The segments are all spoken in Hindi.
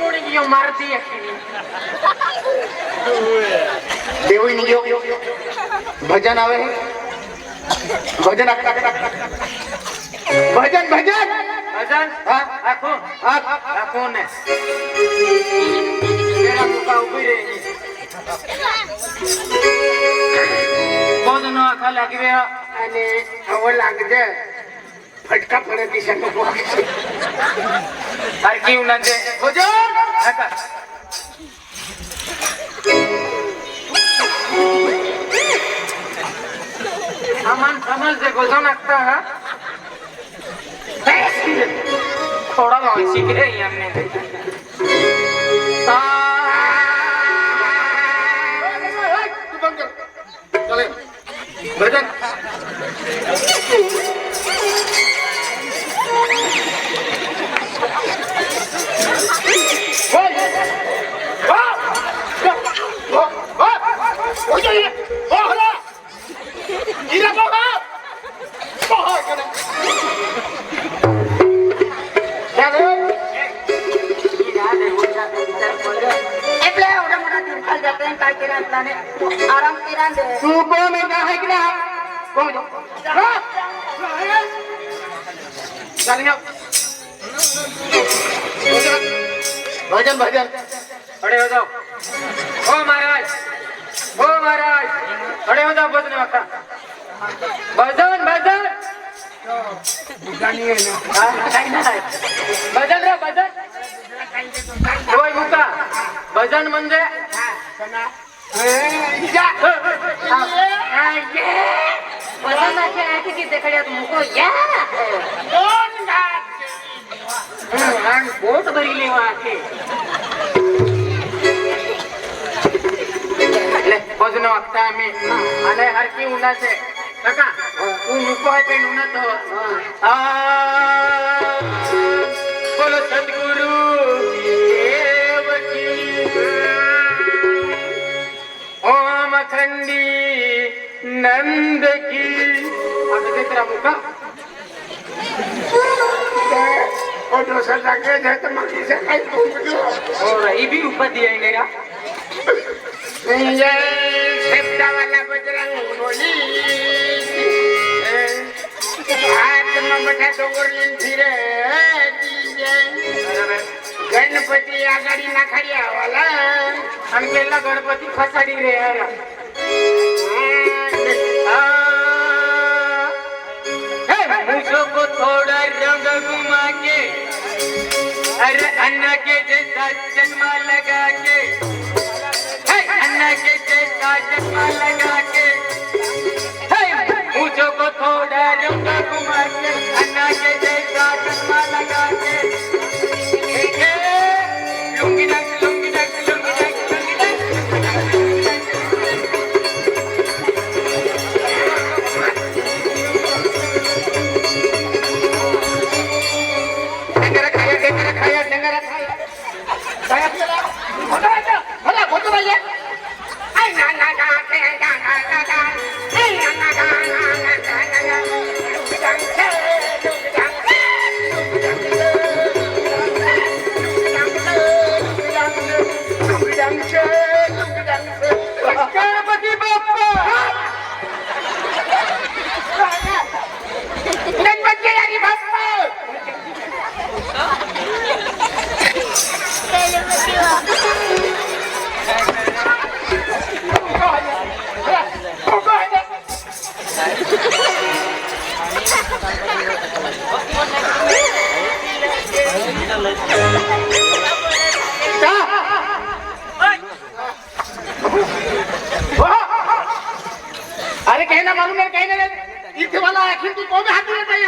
ಮುಳುಗಿಯೋ ಮರದಿ દેવી ની ગયો. ભજન આવે ભજન ભજન ભજન! ભજન? હા. આખો હા. આખો ને. મેરા મુકા ઊભી રહી બોધ નો આખા લાગી રહ્યા અને હવે લાગજે. ફટકા પડે દિશા નો আর কি উনাকে হুজুর সামান সামান যে গোজন একটা হ্যাঁ थोड़ा लॉन्ग सीख रहे हैं हमने भजन आराम किरान दे सुबह में क्या है कि ना घूम जाओ चलिए भजन भजन. खड़े हो जाओ. ओ महाराज. ओ महाराज. खड़े हो जाओ भजन वाका. भजन भजन. हा, काही नाही. भजन रे भजन. होय मुका भजन म्हणजे? वजनाचे आहे की तिकडे मुको. या. भगवान पोट भरिले वाचे बघ ना वागता आम्ही आलाय हरकी उन्हाच आहे नका तू नको आहे पण उन्हात बोल सद्गुरु ओम खंडी नंद की आता ते तर मुका और तो से तो कहीं और रही भी ऊपर जय वाला बजरंग बोली। हाथ में बैठा तो गुरलिन फिरे। गणपति आगाड़ी ना खड़िया वाला गणपति रे थोड़ा रंग घुमा के अरे अन्ना के जैसा चश्मा लगा के हे, अन्ना के जैसा चश्मा लगा के हे, मुझो को थोड़ा रंग घुमा के अन्ना के जैसा चश्मा लगा के মারুমের काही नाही इथे मला आखिर तू कोण हात दिलं नाही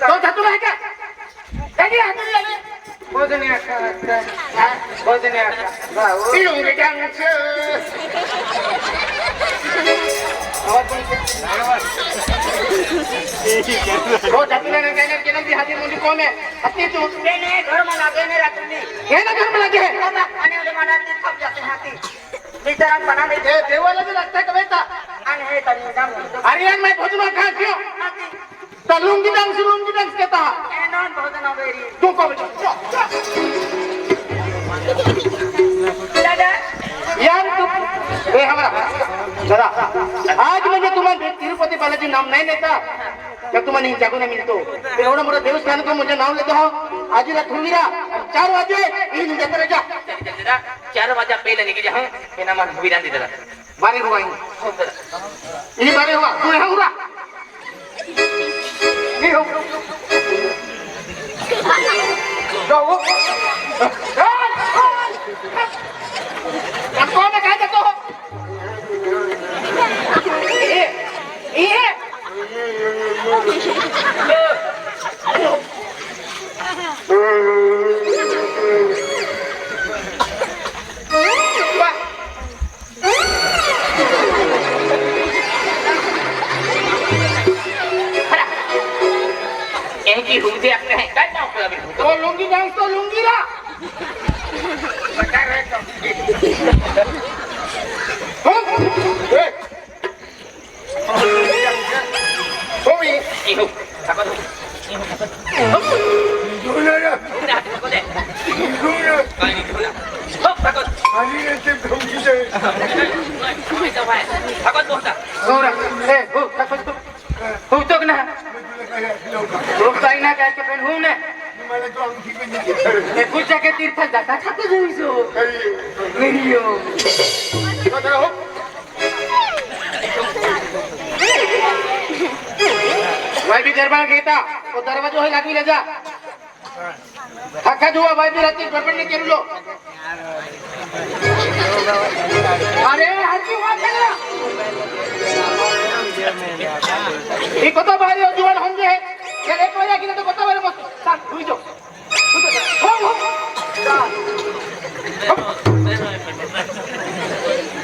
तो धतूर आहे का काही हात दिलं भोजने भोजने भाऊ ಹಾಜಿ ಮುಂದೆ ಕೋಮೆ ಹತ್ತಿತ್ತು ಏನೇ ಧರ್ಮ लागेने रात्री ಏನ ಧರ್ಮ लागे आणि उद्या मला ते थाप जाते हाती बिचारा बना नाही ते देवाला भी लगता है कवेता आणि हे तरी जाम अरे यार मैं भोजन खा क्यों तलूँगी तो डांस लूँगी डांस कहता ए नॉन भोजन वेरी तू को दादा? यार तू ए हमारा आज म्हणजे तुम्हाला तिरुपती बालाजी नाम नाही लेता। तर तुम्हाला जागो नाही मिळतो एवढं मोठं देवस्थान को म्हणजे नाव लेतो हो। आजीला थुंगिरा चार वाजे इन दादा चार वाजा पहिला निघिले हा। हे ना मला दे। दादा बारे हुआ हो। ini बारे हुआ। तू हुआ। ये हो। जाओ। कौन है कहाँ जाते हो? তো লুঙ্গি জানিস তো লুঙ্গিরা Hãy subscribe cho kênh Ghiền Mì Gõ Để không bỏ lỡ những video hấp dẫn मैले त अङ्गी पनि पूजाको तीर्थ जाँदा खाँदै जाइसो गरियो कता हो। भाई भी दरबार घेता वो दरवाजो है लागवी जा। थका जुआ भाई भी राती गड़बड़ ने केरू लो। अरे हरकी बात करना ये कतो भाई जुआन हम जे है ಎಕ್ವರೆ ಆಗಿರೋದು ಗೊತ್ತಾಗಲ್ಲ ಮತ್ತು ಸರ್ ಕುಯ್ದು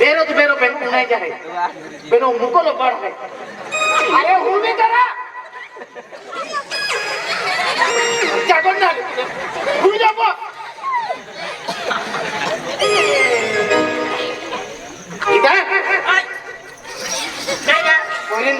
ಬೇರೋದು ಬೇರೋ ಬೆನ್ ಉಣ್ಣ ಇದ್ದಾರೆ ಬೇರೋ ಮುಕ್ಕೋಲು ಬಾಡ್ರೆ ಅರೆ ಹೂವಿದ್ದಾರ ತಗೊಂಡ ಕುಯ್ದಪ್ಪ पहिल्यांदा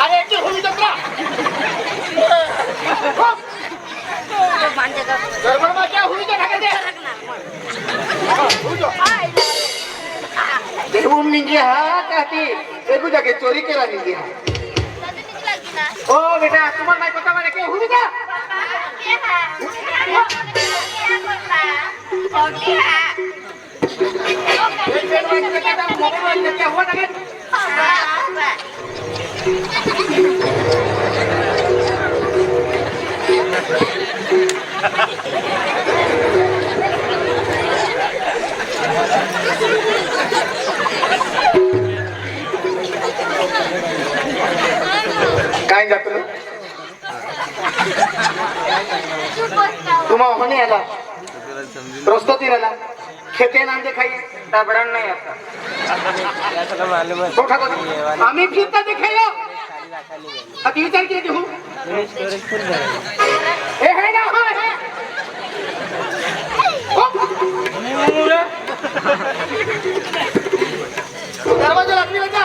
আরে একটু ভূমি তোমরা গড়বড় মা কে ভূমি তো ঢাকা দে देवम निंगे हाँ कहती देखो जाके चोरी करा निंगे हाँ ओ बेटा तुम्हार माय पता मारे क्या हुई क्या क्या हुआ ना काय जातो तुम्हा होणे आला प्रस्तुती आला খেতে না দেখে তারপরান নাই আপনার আমি কিতা দেখাই अभी विचार के देखो ए है ना हो है दरवाजा लगने लगा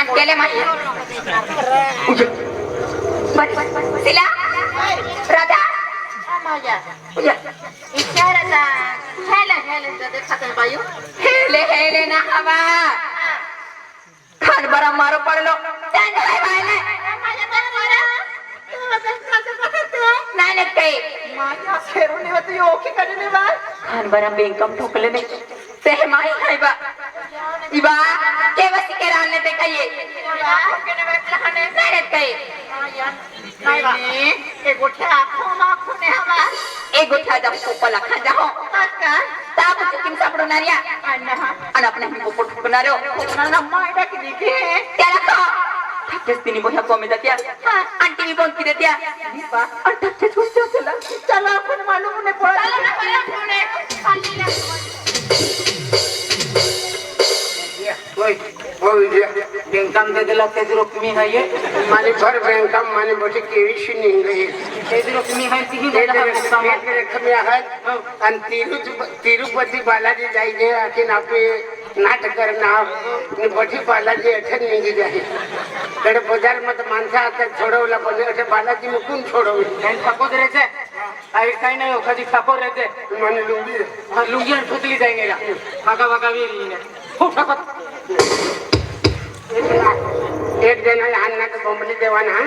अकेले महिया सिला राधा उया हेले हेले ना हवा खान बरा मारो पडलो त्यांनी काय व्हायला नाही नाही माझ्या फेरून होती ओके कडे बा खान बरा बेंकम ठोकले नाही ते माही नाही बा इबा केवसी के राहले ते काही नाही काही एक गोठ्या जाऊ कोपला खा जाओ ताप चुकीम सापडणार या आणि आपण हे पोपट फुकणार त्याला का ठक्केच तिने बोह्या कमी जात्या आंटी मी बोल किती त्या आणि ठक्केच गोष्टी असेल चला। आपण मालूम नाही होय बँकामध्ये दिला त्याची रकमी आहे माने भर बँकाम माने मोठी केळीशी निघ त्याची रकमी आहे तीही रकमी आहेत हो. आणि तिरु तिरुपती बालाजी जायचे अखेन आपले नाटक नाव मोठी बालाजी अठन निघित आहे. कडे बाजारमध्ये माणसं आता सोडवला पण असे बालाजी मुकून सोडवली. काही साकोदऱ्याचे काही काही नाही हो, कधी साकोदऱ्याचे माने लुंगी. लुंगी ठोकली जाईल बघा बघा मी हो ठकत एक जण तो बोंबली देवाना